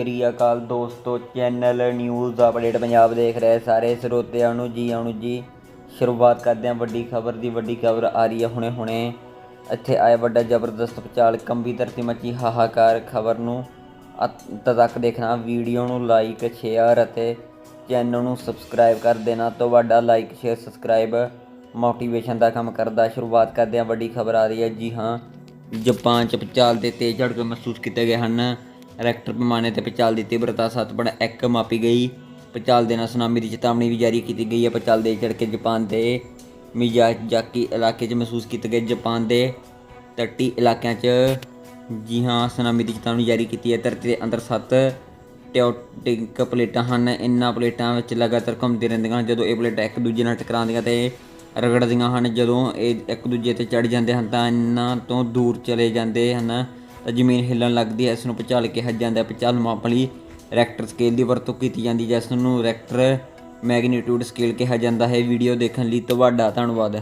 ਸ੍ਰੀ ਅਕਾਲ ਦੋਸਤੋ channel news update Punjab ਦੇਖ ਰਹੇ ਸਾਰੇ ਸਰੋਤਿਆਂ ਨੂੰ ਜੀ, ਆਉਣ ਜੀ। ਸ਼ੁਰੂਆਤ ਕਰਦੇ ਹਾਂ ਵੱਡੀ ਖਬਰ ਦੀ, ਵੱਡੀ ਖਬਰ ਆ ਰਹੀ ਹੈ ਹੁਣੇ ਹੁਣੇ। ਇੱਥੇ ਆਇਆ ਵੱਡਾ ਜ਼ਬਰਦਸਤ ਭੁਚਾਲ ਕੰਬੀ ਧਰਤੀ ਮੱਚੀ ਹਾਹਾਕਾਰ ਖਬਰ ਨੂੰ। ਅੰਤ ਤੱਕ ਦੇਖਣਾ, ਵੀਡੀਓ ਨੂੰ ਲਾਈਕ ਸ਼ੇਅਰ ਅਤੇ ਚੈਨਲ ਨੂੰ ਸਬਸਕ੍ਰਾਈਬ ਕਰ ਦੇਣਾ। ਤੋਂ ਵੱਡਾ ਲਾਈਕ ਸ਼ੇਅਰ ਸਬਸਕ੍ਰਾਈਬ ਮੋਟੀਵੇਸ਼ਨ ਦਾ ਕੰਮ ਕਰਦਾ। ਸ਼ੁਰੂਆਤ ਕਰਦੇ ਹਾਂ ਵੱਡੀ ਖਬਰ ਆ ਰਹੀ ਹੈ। ਜੀ ਹਾਂ, ਜਾਪਾਨ ਚ ਭੁਚਾਲ ਦੇ ਤੇਜ਼ ਝਟਕੇ ਮਹਿਸੂਸ ਕੀਤੇ ਗਏ ਹਨ। ਰੈਕਟਰ ਪੈਮਾਨੇ ਤੇ ਭੁਚਾਲ ਦੀ ਤੀਬਰਤਾ 7.1 ਮਾਪੀ ਗਈ। ਭੁਚਾਲ ਦੇ ਨਾਲ ਸੁਨਾਮੀ ਦੀ ਚੇਤਾਵਨੀ ਵੀ ਜਾਰੀ ਕੀਤੀ ਗਈ ਹੈ। ਭੁਚਾਲ ਦੇ ਝਟਕੇ ਜਾਪਾਨ ਦੇ ਮਿਯਾਜ਼ਾਕੀ ਇਲਾਕੇ 'ਚ ਮਹਿਸੂਸ ਕੀਤੇ ਗਏ ਜਾਪਾਨ ਦੇ ਤੱਟੀ ਇਲਾਕਿਆਂ 'ਚ ਜੀ ਹਾਂ, ਸੁਨਾਮੀ ਦੀ ਚੇਤਾਵਨੀ ਜਾਰੀ ਕੀਤੀ ਹੈ। ਧਰਤੀ ਦੇ ਅੰਦਰ ਸੱਤ ਟਿਊਟਿਕ ਪਲੇਟਾਂ ਹਨ। ਇਨ੍ਹਾਂ ਪਲੇਟਾਂ ਵਿੱਚ ਲਗਾਤਾਰ ਘੁੰਮਦੀਆਂ ਰਹਿੰਦੀਆਂ ਹਨ। ਜਦੋਂ ਇਹ ਪਲੇਟਾਂ ਇੱਕ ਦੂਜੇ ਨਾਲ ਟਕਰਾਉਂਦੀਆਂ ਤੇ ਰਗੜਦੀਆਂ ਹਨ, ਜਦੋਂ ਇਹ ਇੱਕ ਦੂਜੇ ਤੇ ਚੜ ਜਾਂਦੇ ਹਨ, ਤਾਂ ਇਹਨਾਂ ਤੋਂ ਦੂਰ ਚਲੇ ਜਾਂਦੇ ਹਨ। ਤਾਂ ਜ਼ਮੀਨ ਹਿੱਲਣ ਲੱਗਦੀ ਹੈ, ਇਸ ਨੂੰ ਭੁਚਾਲ ਕਿਹਾ ਜਾਂਦਾ ਹੈ। ਭੁਚਾਲ ਨੂੰ ਮਾਪਣ ਲਈ ਰੈਕਟਰ ਸਕੇਲ ਦੀ ਵਰਤੋਂ ਕੀਤੀ ਜਾਂਦੀ ਹੈ, ਜਿਸ ਨੂੰ ਰੈਕਟਰ ਮੈਗਨੀਟਿਊਡ ਸਕੇਲ ਕਿਹਾ ਜਾਂਦਾ ਹੈ। ਵੀਡੀਓ ਦੇਖਣ ਲਈ ਤੁਹਾਡਾ ਧੰਨਵਾਦ